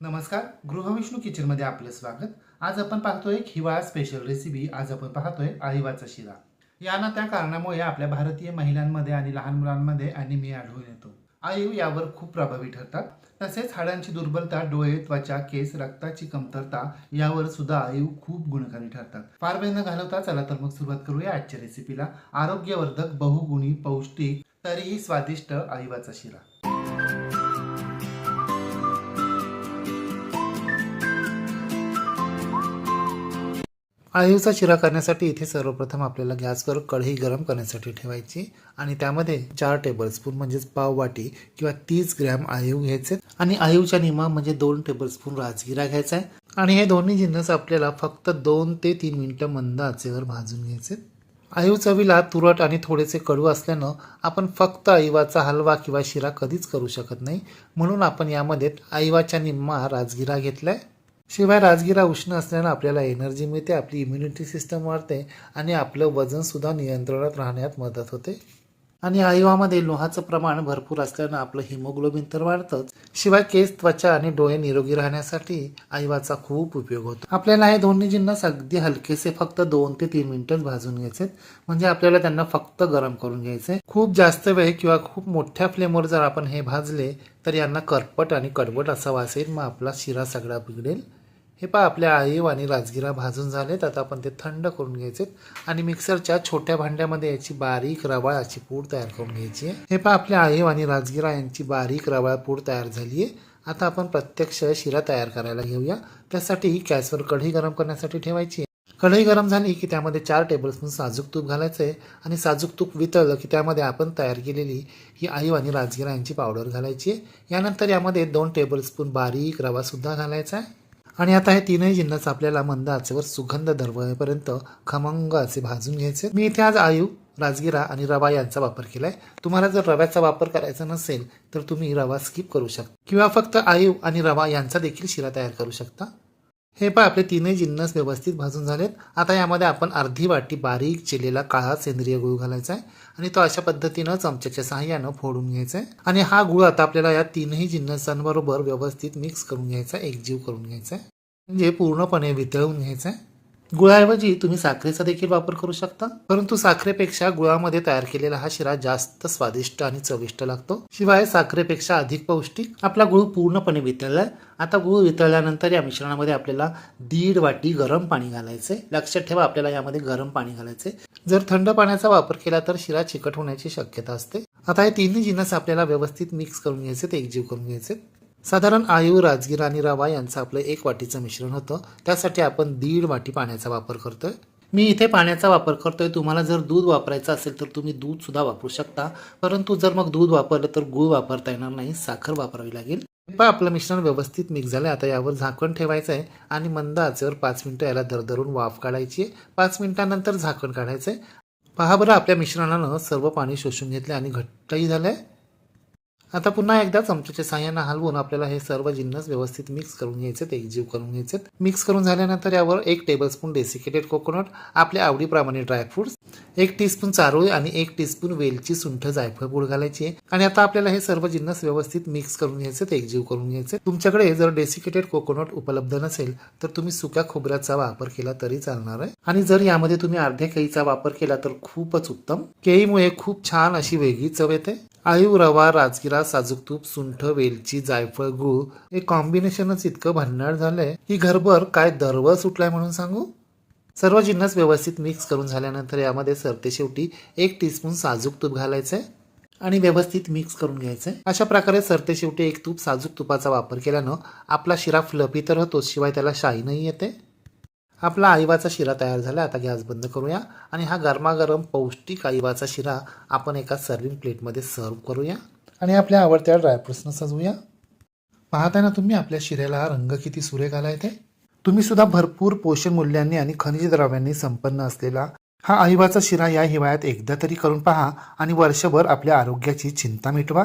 नमस्कार गृहविष्णू किचनमध्ये आपलं स्वागत. आज आपण पाहतोय एक हिवाळा स्पेशल रेसिपी आज आपण पाहतोय आहिवाचा शिरा. या ना त्या कारणामुळे आपल्या भारतीय महिलांमध्ये आणि लहान मुलांमध्ये अॅनिमिया आढळून येतो. आयु यावर खूप प्रभावी ठरतात. तसेच हाडांची दुर्बलता डोळे त्वचा केस रक्ताची कमतरता यावर सुद्धा आयु खूप गुणकारी ठरतात. फार वेळ न घालवता चला तर मग सुरुवात करूया आजच्या रेसिपीला आरोग्यवर्धक बहुगुणी पौष्टिक तरीही स्वादिष्ट आईवाचा शिरा. आयुचा शिरा करण्यासाठी इथे सर्वप्रथम आपल्याला गॅसवर कढई गरम करण्यासाठी ठेवायची. आणि त्यामध्ये चार टेबलस्पून म्हणजेच पाव वाटी किंवा तीस ग्रॅम आयू घ्यायचे. आणि आयूच्या निमा म्हणजे दोन टेबलस्पून राजगिरा घ्यायचा आहे. आणि हे दोन्ही जिन्नस आपल्याला फक्त दोन ते तीन मिनटं मंद आचेवर भाजून घ्यायचे. आयू चवीला तुरट आणि थोडेसे कडू असल्यानं आपण फक्त आईवाचा हलवा किंवा शिरा कधीच करू शकत नाही. म्हणून आपण यामध्ये आईवाच्या निम्मा राजगिरा घेतलाय. शिवाय राजगिरा उष्ण असल्यानं आपल्याला एनर्जी मिळते आपली इम्युनिटी सिस्टम वाढते आणि आपलं वजनसुद्धा नियंत्रणात राहण्यात मदत होते. आणि आयुवामध्ये लोहाचं प्रमाण भरपूर असल्यानं आपलं हिमोग्लोबिन तर वाढतंच. शिवाय केस त्वचा आणि डोळे निरोगी राहण्यासाठी आयुवाचा खूप उपयोग होतो. आपल्याला हे दोन्ही जिन्नस अगदी हलकेसे फक्त दोन ते तीन मिनिटच भाजून घ्यायचे म्हणजे आपल्याला त्यांना फक्त गरम करून घ्यायचे खूप जास्त वेळ किंवा खूप मोठ्या फ्लेमवर जर आपण हे भाजले तर यांना करपट आणि कडवट असा वास येईल मग आपला शिरा सगळा बिघडेल. हे पहा आपल्या आईव आणि राजगिरा भाजून झालेत. आता आपण ते थंड करून घ्यायचे आणि मिक्सरच्या छोट्या भांड्यामध्ये याची बारीक रवाळ अशी पूड तयार करून घ्यायची आहे. हे पहा आपल्या आईव आणि राजगिरा यांची बारीक रवाळ पूड तयार झाली आहे. आता आपण प्रत्यक्ष शिरा तयार करायला घेऊया. त्यासाठी गॅसवर कढई गरम करण्यासाठी ठेवायची कढई गरम झाली की त्यामध्ये चार टेबलस्पून साजूक तूप घालायचं आहे. आणि साजूक तूप वितळलं की त्यामध्ये आपण तयार केलेली ही आईव आणि राजगिरा यांची पावडर घालायची आहे. यानंतर यामध्ये दोन टेबलस्पून बारीक रवासुद्धा घालायचा आहे. आणि आता हे तीनही जिन्नस आपल्याला मंद आचेवर सुगंध दरवळेपर्यंत खमंग असे भाजून घ्यायचे. मी इथे आज आयू राजगिरा आणि रवा यांचा वापर केलाय. तुम्हाला जर रव्याचा वापर करायचा नसेल तर तुम्ही रवा स्किप करू शकता. किंवा फक्त आयू आणि रवा यांचा देखील शिरा तयार करू शकता. हे पण आपले तीनही जिन्नस व्यवस्थित भाजून झालेत. आता यामध्ये आपण अर्धी वाटी बारीक चिरलेला काळा सेंद्रिय गुळ घालायचा आहे आणि तो अशा पद्धतीनं चमच्याच्या सहाय्यानं फोडून घ्यायचा आहे आणि हा गुळ आता आपल्याला या तीनही जिन्नसांबरोबर व्यवस्थित मिक्स करून घ्यायचा एकजीव करून घ्यायचा आहे म्हणजे पूर्णपणे वितळून घ्यायचं आहे गुळाऐवजी तुम्ही साखरेचा देखील वापर करू शकता. परंतु साखरेपेक्षा गुळामध्ये तयार केलेला हा शिरा जास्त स्वादिष्ट आणि चविष्ट लागतो. शिवाय साखरेपेक्षा अधिक पौष्टिक. आपला गुळ पूर्णपणे वितळलाय. आता गुळ वितळल्यानंतर या मिश्रणामध्ये आपल्याला दीड वाटी गरम पाणी घालायचे लक्षात ठेवा आपल्याला यामध्ये गरम पाणी घालायचे जर थंड पाण्याचा वापर केला तर शिरा चिकट होण्याची शक्यता असते. आता हे तिन्ही जिन्नस आपल्याला व्यवस्थित मिक्स करून घ्यायचे एकजीव करून घ्यायचे साधारण आयू राजगिरा आणि रवा यांचं आपलं एक वाटीचं मिश्रण होतं. त्यासाठी आपण दीड वाटी पाण्याचा वापर करतोय. मी इथे पाण्याचा वापर करतोय. तुम्हाला जर दूध वापरायचं असेल तर तुम्ही दूध सुद्धा वापरू शकता. परंतु जर मग दूध वापरलं तर गूळ वापरता येणार नाही. साखर वापरावी लागेल. पहा आपलं मिश्रण व्यवस्थित मिक्स झालं आता यावर झाकण ठेवायचं आहे आणि मंद आचेवर पाच मिनिटं याला दरदरून वाफ काढायची आहे. पाच मिनिटानंतर झाकण काढायचं आहे पहा बरं आपल्या मिश्रणानं सर्व पाणी शोषून घेतले आणि घट्टही झालं आहे आता पुन्हा एकदा चमच्याच्या साह्यानं हलवून आपल्याला हे सर्व जिन्नस व्यवस्थित मिक्स करून घ्यायचे एकजीव करून घ्यायचे मिक्स करून झाल्यानंतर यावर एक टेबलस्पून डेसिकेटेड कोकोनट आपल्या आवडीप्रमाणे ड्रायफ्रुट्स एक टीस्पून चारोळी आणि एक टीस्पून वेलची सुंठ जायफळ पूड घालायची आहे. आणि आता आपल्याला हे सर्व जिन्नस व्यवस्थित मिक्स करून घ्यायचे एकजीव करून घ्यायचे तुमच्याकडे जर डेसिकेटेड कोकोनट उपलब्ध नसेल तर तुम्ही सुक्या खोबऱ्याचा वापर केला तरी चालणार आहे. आणि जर यामध्ये तुम्ही अर्ध्या केळीचा वापर केला तर खूपच उत्तम. केळीमुळे खूप छान अशी वेगळी चव येते. आईव रवा राजगिरा साजूक तूप सुंठ वेलची जायफळ गुळ हे कॉम्बिनेशनच इतकं भन्नाट झालंय. की घरभर काय दरवळ सुटलाय म्हणून सांगू? सर्व जिन्नस व्यवस्थित मिक्स करून झाल्यानंतर यामध्ये सरते शेवटी एक टीस्पून साजूक तूप घालायचंय आणि व्यवस्थित मिक्स करून घ्यायचंय. अशा प्रकारे सरते शेवटी एक तूप साजूक तुपाचा वापर केल्यानं आपला शिरा फ्लपी तर होतोच शिवाय त्याला शाईनही येते. आपला आईवाचा शिरा तयार झाला आता गॅस बंद करूया आणि हा गरमागरम पौष्टिक आईवाचा शिरा आपण एका सर्विंग प्लेटमध्ये सर्व करूया आणि आपल्या आवडत्या ड्रायफ्रुट्सनं सजवूया. पाहताय ना तुम्ही आपल्या शिऱ्याला हा रंग किती सुरेख आला आहे ते तुम्ही सुद्धा भरपूर पोषण मूल्यांनी आणि खनिज द्रव्यांनी संपन्न असलेला हा आईवाचा शिरा या हिवाळ्यात एकदा तरी करून पहा आणि वर्षभर आपल्या आरोग्याची चिंता मिटवा.